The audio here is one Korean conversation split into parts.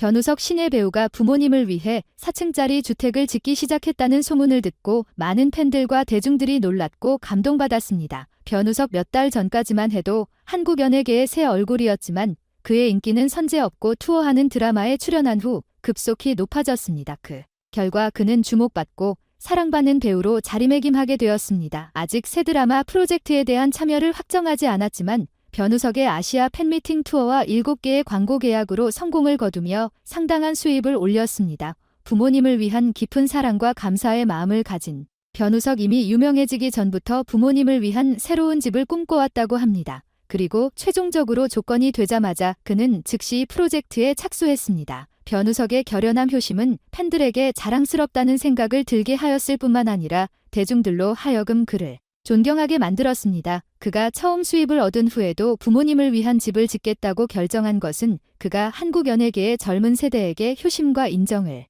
변우석 신예 배우가 부모님을 위해 4층짜리 주택을 짓기 시작했다는 소문을 듣고 많은 팬들과 대중들이 놀랐고 감동받았습니다. 변우석 몇 달 전까지만 해도 한국 연예계의 새 얼굴이었지만 그의 인기는 선제없고 투어하는 드라마에 출연한 후 급속히 높아졌습니다. 그 결과 그는 주목받고 사랑받는 배우로 자리매김하게 되었습니다. 아직 새 드라마 프로젝트에 대한 참여를 확정하지 않았지만 변우석의 아시아 팬미팅 투어와 7개의 광고 계약으로 성공을 거두며 상당한 수입을 올렸습니다. 부모님을 위한 깊은 사랑과 감사의 마음을 가진 변우석 이미 유명해지기 전부터 부모님을 위한 새로운 집을 꿈꿔왔다고 합니다. 그리고 최종적으로 조건이 되자마자 그는 즉시 프로젝트에 착수했습니다. 변우석의 결연한 효심은 팬들에게 자랑스럽다는 생각을 들게 하였을 뿐만 아니라 대중들로 하여금 그를 존경하게 만들었습니다. 그가 처음 수입을 얻은 후에도 부모님을 위한 집을 짓겠다고 결정한 것은 그가 한국 연예계의 젊은 세대에게 효심과 인정을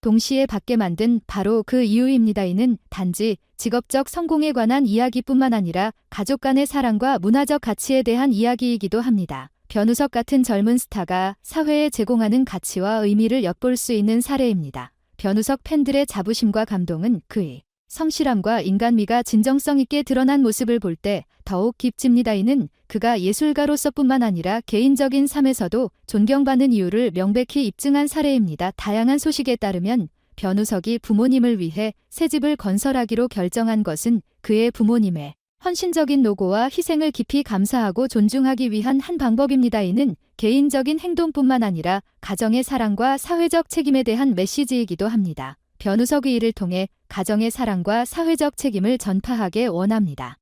동시에 받게 만든 바로 그 이유입니다. 이는 단지 직업적 성공에 관한 이야기뿐만 아니라 가족 간의 사랑과 문화적 가치에 대한 이야기이기도 합니다. 변우석 같은 젊은 스타가 사회에 제공하는 가치와 의미를 엿볼 수 있는 사례입니다. 변우석 팬들의 자부심과 감동은 그의 성실함과 인간미가 진정성 있게 드러난 모습을 볼 때 더욱 깊집니다. 이는 그가 예술가로서뿐만 아니라 개인적인 삶에서도 존경받는 이유를 명백히 입증한 사례입니다. 다양한 소식에 따르면 변우석이 부모님을 위해 새 집을 건설하기로 결정한 것은 그의 부모님의 헌신적인 노고와 희생을 깊이 감사하고 존중하기 위한 한 방법입니다. 이는 개인적인 행동뿐만 아니라 가정의 사랑과 사회적 책임에 대한 메시지이기도 합니다. 변우석의 일을 통해 가정의 사랑과 사회적 책임을 전파하게 원합니다.